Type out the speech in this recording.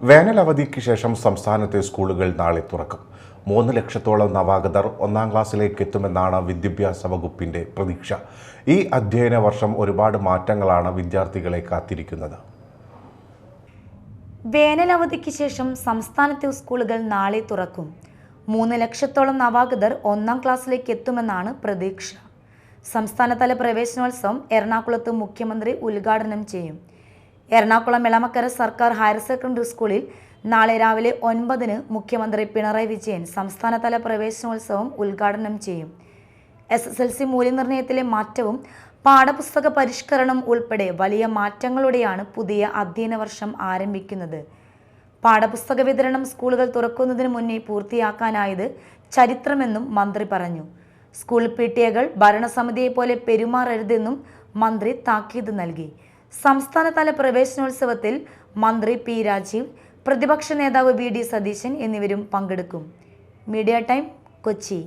വേനലവധിക്ക് ശേഷം സംസ്ഥാനത്തെ സ്കൂളുകൾ നാളെ തുറക്കും. മൂന്ന് ലക്ഷത്തോളം നവാഗതർ ഒന്നാം ക്ലാസ്സിലേക്ക് എത്തുമെന്നാണ് വിദ്യാഭ്യാസ വകുപ്പിന്റെ പ്രതീക്ഷ. ഈ അധ്യയന വർഷം ഒരുപാട് മാറ്റങ്ങളാണ് വിദ്യാർത്ഥികളെ കാത്തിരിക്കുന്നത്. വേനലവധിക്ക് ശേഷം സംസ്ഥാനത്തെ സ്കൂളുകൾ നാളെ തുറക്കും. മൂന്ന് ലക്ഷത്തോളം നവാഗതർ ഒന്നാം ക്ലാസ്സിലേക്ക് എത്തുമെന്നാണ് പ്രതീക്ഷ. സംസ്ഥാനതല പ്രവേശനോത്സവം എറണാകുളത്ത് മുഖ്യമന്ത്രി ഉദ്ഘാടനം ചെയ്യും. എറണാകുളം എളമക്കര സർക്കാർ ഹയർ സെക്കൻഡറി സ്കൂളിൽ നാളെ രാവിലെ ഒൻപതിന് മുഖ്യമന്ത്രി പിണറായി വിജയൻ സംസ്ഥാനതല പ്രവേശനോത്സവം ഉദ്ഘാടനം ചെയ്യും. എസ് എസ് എൽ സി മൂല്യനിർണയത്തിലെ മാറ്റവും പാഠപുസ്തക പരിഷ്കരണം ഉൾപ്പെടെ വലിയ മാറ്റങ്ങളോടെയാണ് പുതിയ അധ്യയന വർഷം ആരംഭിക്കുന്നത്. പാഠപുസ്തക വിതരണം സ്കൂളുകൾ തുറക്കുന്നതിന് മുന്നേ പൂർത്തിയാക്കാനായത് ചരിത്രമെന്നും മന്ത്രി പറഞ്ഞു. സ്കൂൾ പി ടി എകൾ ഭരണസമിതിയെപ്പോലെ പെരുമാറരുതെന്നും മന്ത്രി താക്കീത് നൽകി. സംസ്ഥാനതല പ്രവേശനോത്സവത്തിൽ മന്ത്രി പി രാജീവ് പ്രതിപക്ഷ നേതാവ് വി ഡി സതീശൻ എന്നിവരും പങ്കെടുക്കും. Media time Kochi.